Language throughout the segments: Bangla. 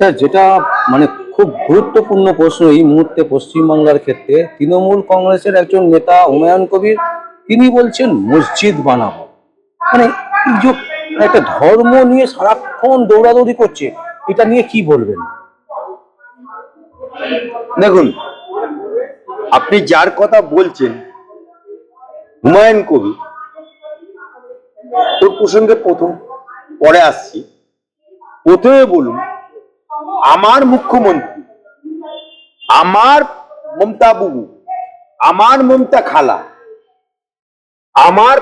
স্যার, যেটা মানে খুব গুরুত্বপূর্ণ প্রশ্ন এই মুহূর্তে পশ্চিমবাংলার ক্ষেত্রে, তৃণমূল কংগ্রেসের একজন নেতা হুমায়ুন কবির, তিনি বলছেন মসজিদ বানাবো। মানে একটা ধর্ম নিয়ে সারাক্ষণ দৌড়াদৌড়ি করছে, এটা নিয়ে কি বলবেন? দেখুন, আপনি যার কথা বলছেন, হুমায়ুন কবি তোর প্রসঙ্গে প্রথম, পরে আসছি। প্রথমে বলুন আমার মুখ্যমন্ত্রী, আমার মমতা বুবু, আমার মমতা খালা, আমার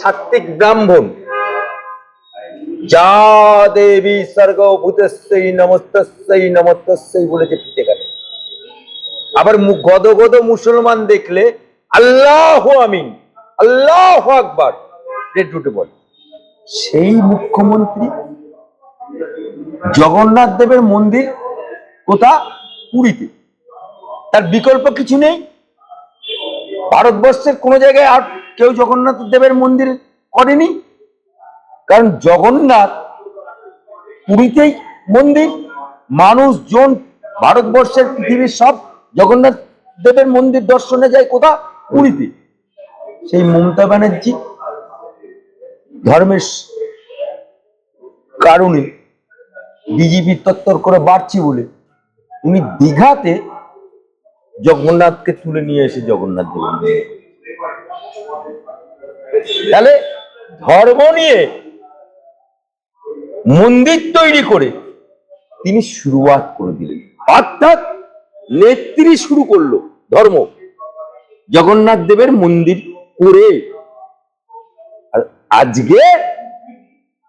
সাত্বিক ব্রাহ্মণ। যা দেবী স্বর্গ ভূতস্যই নমস্তস্যই নমস্তস্যই বলেছে ফিতে গেল। আবার গদ গদ মুসলমান দেখলে আল্লাহ আমিন, আল্লাহ আকবার, রেড বল। সেই মুখ্যমন্ত্রী জগন্নাথ দেবের মন্দির কোথা? পুরীতে। তার বিকল্প কিছু নেই। ভারতবর্ষের কোনো জায়গায় আর কেউ জগন্নাথ দেবের মন্দির করেনি। কারণ জগন্নাথ পুরীতেই মন্দির। মানুষজন ভারতবর্ষের পৃথিবীর সব জগন্নাথ দেবের মন্দির দর্শনে যায় কোথা? পুরীতে। সেই মমতা ব্যানার্জি ধর্মের কারণে বিজেপি তত্তর করে বাড়ছি বলে। উনি দীঘাতে জগন্নাথকে তুলে নিয়ে এসে জগন্নাথ দেবের তাহলে ধর্ম নিয়ে মন্দির তৈরি করে তিনি শুরুয়াত করে দিলেন। অর্থাৎ নেত্রী শুরু করল ধর্ম। জগন্নাথ দেবের মন্দির করে। আজকে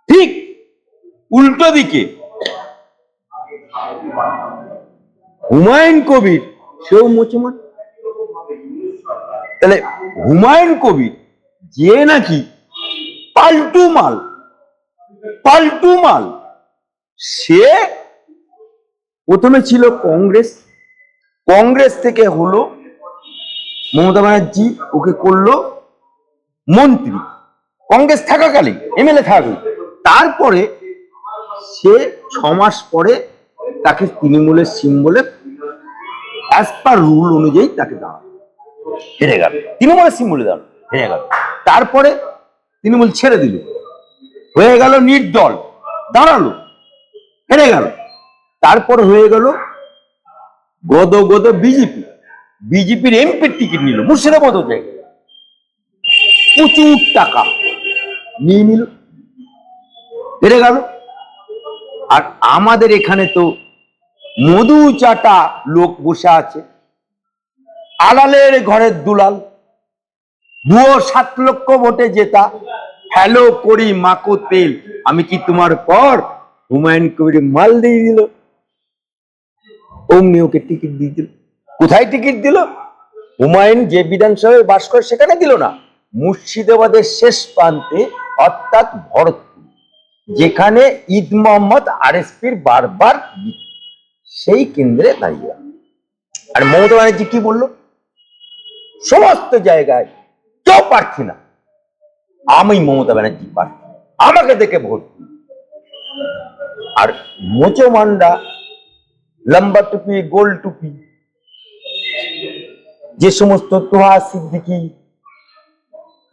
ঠিক উল্টো দিকে হুমায়ুন কবির, সেও মুসলমান তাহলে হুমায়ুন কবির, যে নাকি পাল্টু মাল পাল্টু মাল, সে প্রথমে ছিল কংগ্রেস কংগ্রেস থেকে হলো মমতা ব্যানার্জি, ওকে করল মন্ত্রী। কংগ্রেস থাকাকালীন, এমএলএ থাকাকালীন। তারপরে সে ছ মাস পরে তাকে তৃণমূলের সিম্বলে অ্যাজ পার রুল অনুযায়ী তাকে দাঁড়ানো হেরে গেল। তৃণমূলের সিম্বলে দাঁড়ানো হেরে গেল। তারপরে তৃণমূল ছেড়ে দিল। হয়ে গেল নির্দল। দাঁড়াল। হেরে গেল। তারপর হয়ে গেল গদ গদ বিজেপি। বিজেপির এমপির টিকিট নিল, মুর্শিদাবাদ জায়গায় প্রচুর টাকা নিয়ে নিল। হেরে গেল। আর আমাদের এখানে তো মধু চাটা লোক বসে আছে। আলালের ঘরের দুলাল। দুও সাত লক্ষ ভোটে জেতা। হ্যালো করি মাকো তেল। আমি কি তোমার পর? হুমায়ুন কবির মাল দিয়ে দিল। অমনি ওকে টিকিট দিয়ে দিল। কোথায় টিকিট দিল? হুমায়ুন যে বিধানসভায় বাস করে সেখানে দিল না। মুর্শিদাবাদের শেষ প্রান্তে, অর্থাৎ ভরতপুর। যেখানে ঈদ মোহাম্মদ আরএসপির বারবার। সেই কেন্দ্রে দাঁড়িয়ে। আর মমতা ব্যানার্জি কি বলল সমস্ত জায়গায় কেউ প্রার্থী না আমি মমতা ব্যানার্জি প্রার্থী আমাকে দেখে ভোট। আর মোচো মান্ডা, লম্বা টুপি, গোল টুপি, যে সমস্ত তোহা সিদ্দিকি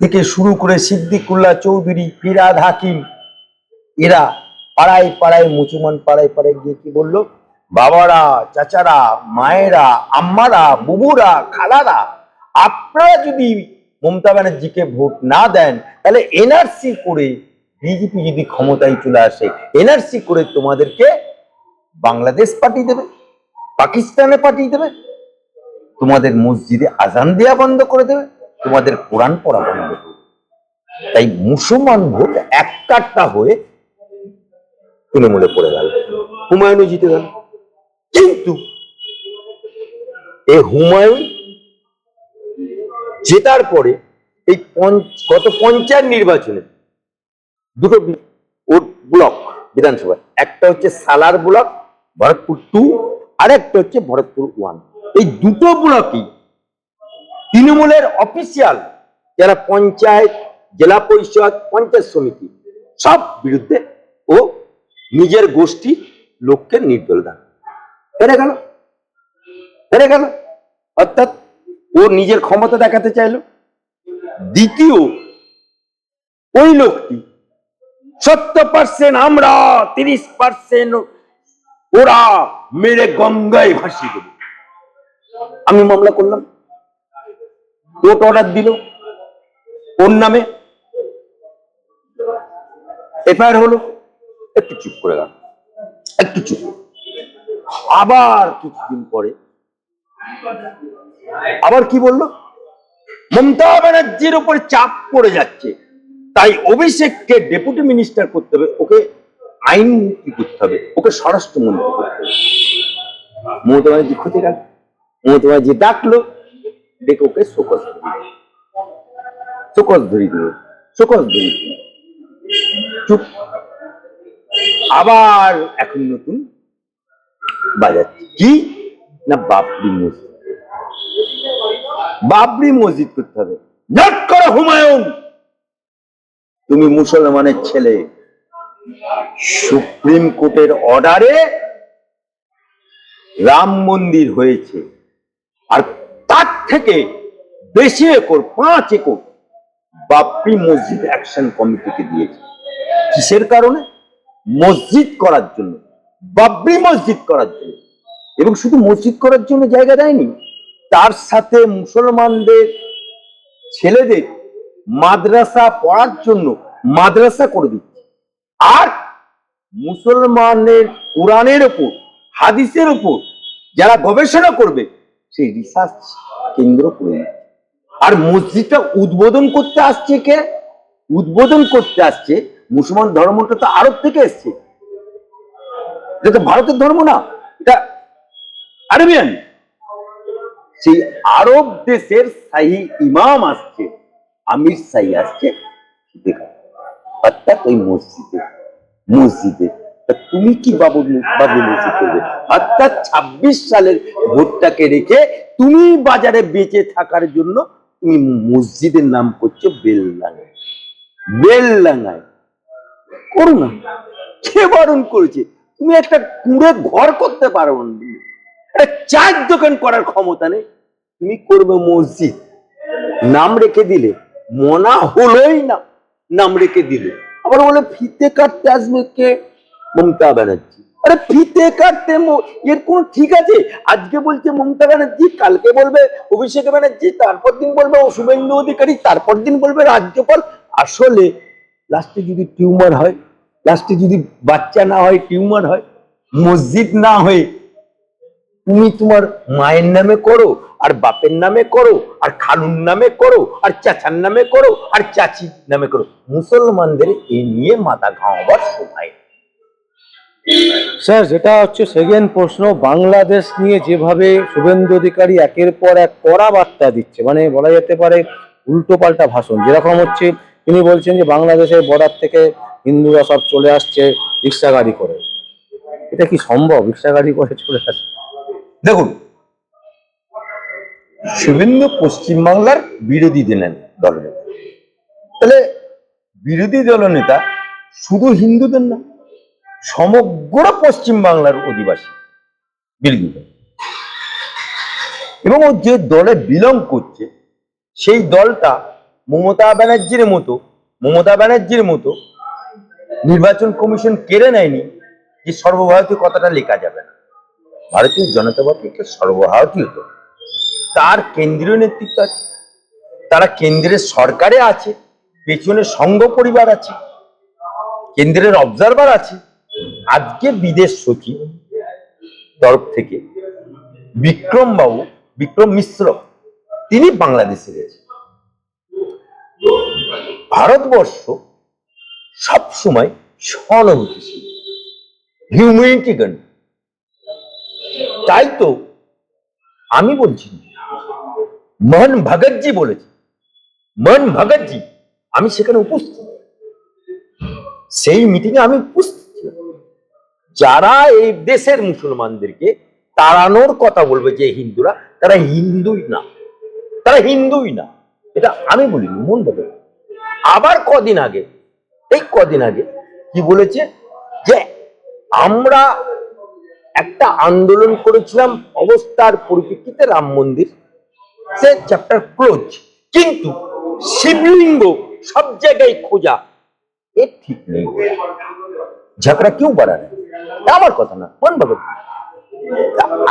থেকে শুরু করে সিদ্দিকুল্লাহ চৌধুরী, ফিরাদ হাকিম, এরা পাড়ায় পাড়ায় মুচুমান পাড়ায় পাড়ায় গিয়ে কি বলল বাবারা, চাচারা, মায়েরা, আম্মারা, বুবুরা, খালারা, আপনারা যদি মমতা ব্যানার্জিকে ভোট না দেন, তাহলে এনআরসি করে বিজেপি যদি ক্ষমতায় চলে আসে, এনআরসি করে তোমাদেরকে বাংলাদেশ পাঠিয়ে দেবে, পাকিস্তানে পাঠিয়ে দেবে, তোমাদের মসজিদে আজান দেওয়া বন্ধ করে দেবে, তোমাদের কোরআন পড়া বন্ধ করে তাই মুসলমান ভোট একটা হয়ে তৃণমূলে পড়ে গেল। হুমায়ুনও জিতে গেল। কিন্তু এই হুমায়ুন জেতার পরে এই গত পঞ্চায়েত নির্বাচনে দুটো ওর ব্লক বিধানসভা একটা হচ্ছে সালার ব্লক, ভরতপুর টু আর একটা হচ্ছে ভরতপুর ওয়ান এই দুটো ব্লকই তৃণমূলের অফিসিয়াল যারা পঞ্চায়েত, জেলা পরিষদ, পঞ্চায়েত সমিতি, সব বিরুদ্ধে ও নিজের গোষ্ঠী লোককে নির্দল দান। হেরে গেল। হেরে গেল। অর্থাৎ ও নিজের ক্ষমতা দেখাতে চাইলো। দ্বিতীয়, ওই লোকটি সত্তর পার্সেন্ট আমরা, তিরিশ পার্সেন্ট ওরা মেরে গঙ্গায় ভাসিয়ে দেবে। আমি মামলা করলাম। কোর্ট অর্ডার দিল। ওর নামে। এফআইআর হলো। একটু চুপ করে গেল একটু চুপ। আবার কিছুদিন পরে। আবার কি বলল? মমতা ব্যানার্জির উপর চাপ পড়ে যাচ্ছে। তাই অভিষেককে ডেপুটি মিনিস্টার করতে হবে। ওকে আইন মন্ত্রী করতে হবে। ওকে স্বরাষ্ট্রমন্ত্রী করতে হবে। মমতা ব্যানার্জি খুঁজে গেল মমতা ব্যানার্জি ডাকলো। ডেকে ওকে শোকস। শোকজ ধরিয়ে দিল। শোকজ ধরিয়ে দিল। চুপ। আবার এখন নতুন বাজাচ্ছে কি? না, বাবরি মসজিদ। বাবরি মসজিদ করতে হবে। করো হুমায়ুন। তুমি মুসলমানের ছেলে। সুপ্রিম কোর্টের অর্ডারে রাম মন্দির হয়েছে। আর তার থেকে বেশি একর, পাঁচ একর বাবরি মসজিদ অ্যাকশন কমিটিকে দিয়েছে। কিসের কারণে? মসজিদ করার জন্য। বাবরি মসজিদ করার জন্য। এবং শুধু মসজিদ করার জন্য জায়গা দেয়নি, তার সাথে মুসলমানদের ছেলেদের মাদ্রাসা পড়ার জন্য মাদ্রাসা করে দিচ্ছে। আর মুসলমানের কোরআনের ওপর, হাদিসের ওপর যারা গবেষণা করবে, সেই রিসার্চ কেন্দ্র করে আর মসজিদটা উদ্বোধন করতে আসছে কে? উদ্বোধন করতে আসছে মুসলমান ধর্মটা তো আরব থেকে এসছে। এটা তো ভারতের ধর্ম না, এটা আরবিয়ান। সেই আরব দেশের শাহী ইমাম আসছে, আমির শাহী আসছে, দেখা। অর্থাৎ ওই মসজিদে মসজিদে। তুমি কি মসজিদ করবে? অর্থাৎ ছাব্বিশ সালের ভোটটাকে রেখে তুমি বাজারে বেঁচে থাকার জন্য তুমি মসজিদের নাম করছ বেলডাঙ্গায়। বেলডাঙ্গায়। করো না। কে বারণ করেছে। তুমি একটা কুড়ে ঘর করতে পারো চায়ের দোকান করার ক্ষমতা নেই। তুমি করবে মসজিদ। নাম রেখে দিলে। মনা হলোই না। নাম রেখে দিলে। আবার বলে, ফিতে কাটতে আসবে কে? মমতা ব্যানার্জি। আরে, ফিতে কাটতে এর কোন ঠিক আছে? আজকে বলছে মমতা ব্যানার্জি, কালকে বলবে অভিষেক ব্যানার্জি, তারপর দিন বলবে ও শুভেন্দু অধিকারী, তারপর দিন বলবে রাজ্যপাল। আসলে লাস্টে যদি টিউমার হয় লাস্টে যদি বাচ্চা না হয়, টিউমার হয়, মসজিদ না হয়ে তুমি তোমার মায়ের নামে করো, আর বাপের নামে করো, আর খালুর নামে করো, আর চাচার নামে করো, আর চাচির নামে করো। মুসলমানদের এ নিয়ে মাথা ঘামাবার সময়। স্যার, যেটা হচ্ছে সেকেন্ড প্রশ্ন, বাংলাদেশ নিয়ে যেভাবে শুভেন্দু অধিকারী একের পর এক কড়া বার্তা দিচ্ছে মানে বলা যেতে পারে উল্টো পাল্টা ভাষণ, যেরকম হচ্ছে তিনি বলছেন যে বাংলাদেশের বর্ডার থেকে হিন্দুরা সব চলে আসছে রিক্সা গাড়ি করে। এটা কি সম্ভব? রিক্সা গাড়ি করে চলে আসছে। দেখুন, শুভেন্দু পশ্চিমবাংলার বিরোধী দিলেন দলনেতা। তাহলে বিরোধী দলনেতা শুধু হিন্দুদের না, সমগ্র পশ্চিমবাংলার অধিবাসী বিরোধী দল। এবং যে দলে বিলং করছে, সেই দলটা মমতা ব্যানার্জির মতো, মমতা ব্যানার্জির মতো নির্বাচন কমিশন কেড়ে নেয়নি যে সর্বভারতীয় কথাটা লেখা যাবে না। ভারতীয় জনতা পার্টিকে সর্বভারতীয় দল। তার কেন্দ্রীয় নেতৃত্ব আছে, তারা কেন্দ্রের সরকারে আছে, পেছনে সংঘ পরিবার আছে, কেন্দ্রের অবজারভার আছে। আজকে বিদেশ সচিব তরফ থেকে বিক্রম বাবু বিক্রম মিশ্র, তিনি বাংলাদেশে গেছেন। ভারতবর্ষ সবসময় সহানুভূতিশীল হিউম্যানিটি গান তাই তো আমি বলছি না। মোহন ভগতজি বলেছে। মোহন ভগতজি আমি সেখানে উপস্থিত। সেই মিটিং আমি উপস্থিত যারা এই দেশের মুসলমানদেরকে তাড়ানোর কথা বলবে যে হিন্দুরা, তারা হিন্দুই না। তারা হিন্দুই না। এটা আমি বলিনি মন বলে আবার কদিন আগে এই কদিন আগে কি বলেছে? যে আমরা একটা আন্দোলন করেছিলাম অবস্থার পরিপ্রেক্ষিতে রাম মন্দির, সে চ্যাপ্টার ক্লোজ কিন্তু শিবলিঙ্গ সব জায়গায় খোঁজা এ ঠিক নেই। ঝগড়া কেউ বাড়ায় না। আমার কথা না, কোন ভাবে?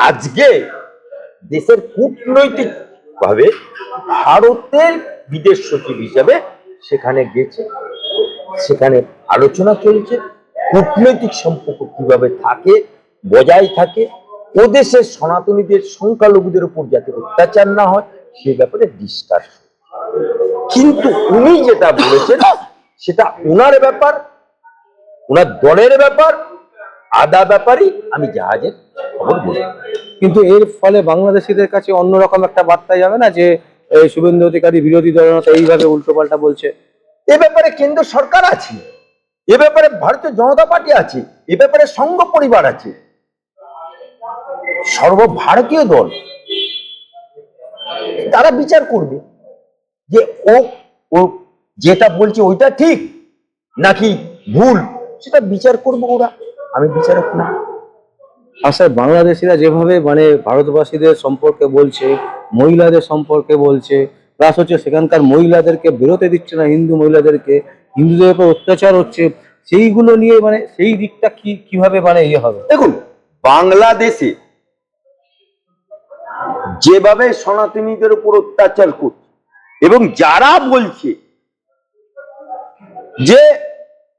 আজকে দেশের কূটনৈতিক ভাবে ভারতের বিদেশ সচিব হিসাবে সেখানে গেছে। সেখানে আলোচনা চলছে, কূটনৈতিক সম্পর্ক কীভাবে থাকে, বজায় থাকে ও দেশের সনাতনীদের, সংখ্যালঘুদের উপর যাতে অত্যাচার না হয়, সে ব্যাপারে ডিসকাস কিন্তু উনি যেটা বলেছেন, সেটা ওনার ব্যাপার ওনার দলের ব্যাপার, আদা ব্যাপারই আমি জাহাজের খবর বলি। কিন্তু এর ফলে বাংলাদেশিদের কাছে অন্যরকম একটা বার্তা যাবে না যে শুভেন্দু অধিকারী বিরোধী দলনেতা এইভাবে উল্টোপাল্টা বলছে? এ ব্যাপারে কেন্দ্র সরকার আছে, এ ব্যাপারে ভারতীয় জনতা পার্টি আছে, এ ব্যাপারে সংঘ পরিবার আছে। সর্বভারতীয় দল, তারা বিচার করবে যে ও ও যেটা বলছে ওইটা ঠিক নাকি ভুল, সেটা বিচার করব ওরা। আমি বিচারক না। স্যার, বাংলাদেশিরা যেভাবে মানে ভারতবাসীদের সম্পর্কে বলছে, মহিলাদের সম্পর্কে বলছে প্লাস হচ্ছে সেখানকার মহিলাদেরকে বেরোতে দিচ্ছে না, হিন্দু মহিলাদেরকে। হিন্দুদের উপর অত্যাচার হচ্ছে। সেইগুলো নিয়ে মানে সেই দিকটা কি, কীভাবে মানে ইয়ে হবে? দেখুন, বাংলাদেশে যেভাবে সনাতনীদের উপর অত্যাচার করছে, এবং যারা বলছে যে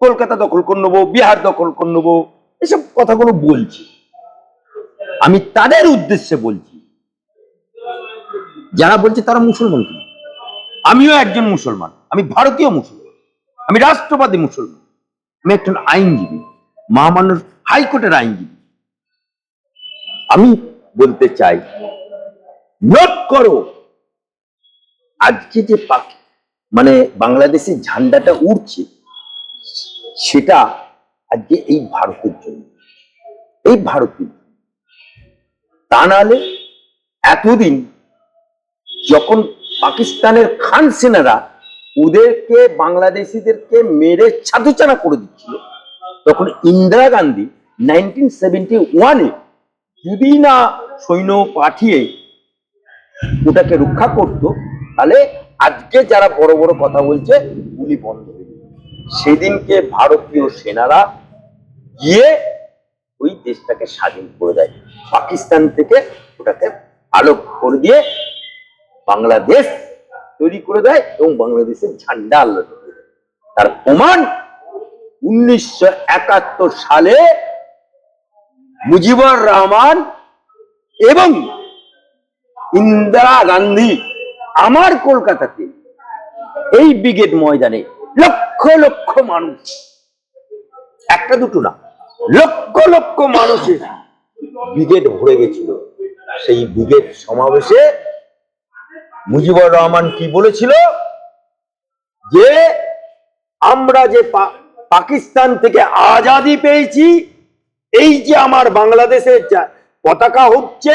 কলকাতা দখল করে নেব, বিহার দখল করে নেব, এসব কথাগুলো বলছে। আমি তাদের উদ্দেশ্যে বলছি, যারা বলছে তারা মুসলমান। আমিও একজন মুসলমান, আমি ভারতীয় মুসলমান, আমি রাষ্ট্রবাদী মুসলমান, আমি একজন আইনজীবী, মহামান্য হাইকোর্টের আইনজীবী আমি বলতে চাই নোট করো, আজকে যে পাক মানে বাংলাদেশের ঝান্ডাটা উঠছে সেটা আজকে এই ভারতের জন্য, এই ভারতের। তা নাহলে এতদিন যখন পাকিস্তানের খান সেনারা ওদেরকে, বাংলাদেশিদেরকে মেরে ছাতুচানা করে দিচ্ছিল তখন ইন্দিরা গান্ধী নাইনটিন সেভেন্টি ওয়ানে যদি না সৈন্য পাঠিয়ে ওটাকে রক্ষা করত, তাহলে আজকে যারা বড় বড় কথা বলছে, গুলি বন্ধ হয়ে। সেদিনকে ভারতীয় সেনারা গিয়ে ওই দেশটাকে স্বাধীন করে দেয় পাকিস্তান থেকে ওটাকে আলোক করে দিয়ে বাংলাদেশ তৈরি করে দেয় এবং বাংলাদেশের ঝান্ডা আল্লাহ তার প্রমাণ উনিশশো একাত্তর সালে মুজিবুর রহমান এবং ইন্দিরা গান্ধী আমার কলকাতাতে এই ব্রিগেড ময়দানে লক্ষ লক্ষ মানুষ, একটা দুটো না, লক্ষ লক্ষ মানুষের ব্রিগেড ভরে গেছিল। সেই ব্রিগেড সমাবেশে মুজিবুর রহমান কি বলেছিল? যে আমরা যে পাকিস্তান থেকে আজাদি পেয়েছি, এই যে আমার বাংলাদেশের পতাকা হচ্ছে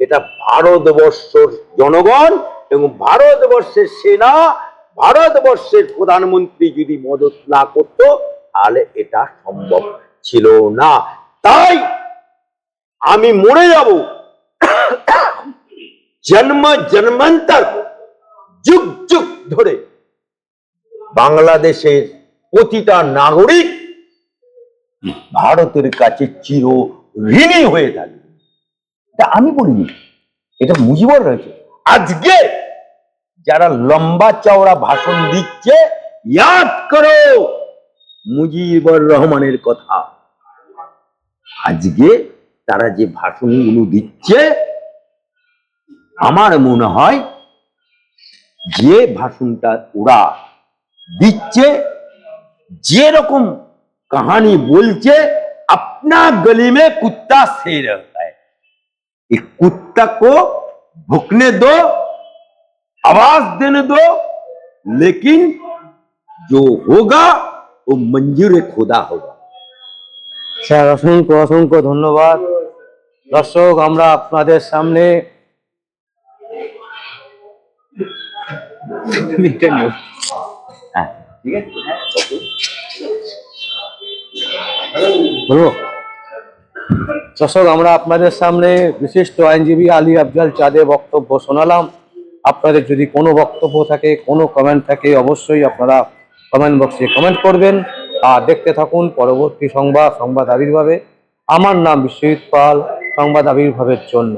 এটা ভারতবর্ষের জনগণ এবং ভারতবর্ষের সেনা, ভারতবর্ষের প্রধানমন্ত্রী যদি মদত না করত, তাহলে এটা সম্ভব ছিল না। তাই আমি মরে যাব। জন্ম জন্মান্তর যুগ যুগ ধরে বাংলাদেশের প্রতিটা নাগরিক ভারতের কাছে চির ঋণী হয়ে থাকবে এটা আমি বলিনি, এটা মুজিবর রয়েছে। আজকে যারা লম্বা চওড়া ভাষণ দিচ্ছে, ইয়াদ করো, মুজিবুর রহমানের কথা। আজকে তারা যে ভাষণগুলো দিচ্ছে আমার মনে হয় যে ভাষণটা ওরা দিচ্ছে যেরকম কাহানি বলছে আপনা গলি में कुत्ता से रहता है ये कुत्ता को भुकने दो आवाज देने दो लेकिन जो होगा वो मंजूर खुदा होगा স্যার অসংখ্য অসংখ্য ধন্যবাদ দর্শক আমরা আপনাদের সামনে হ্যাঁ। ঠিক আছে? বলব? দর্শক আমরা আপনাদের সামনে বিশিষ্ট আইনজীবী আলী আফজাল চাঁদের বক্তব্য শোনালাম। আপনাদের যদি কোনো বক্তব্য থাকে কোনো কমেন্ট থাকে অবশ্যই আপনারা কমেন্ট বক্সে কমেন্ট করবেন। আর দেখতে থাকুন পরবর্তী সংবাদ সংবাদ আবির্ভাবে। আমার নাম বিশ্বজিৎ পাল সংবাদ আবির্ভাবের জন্য।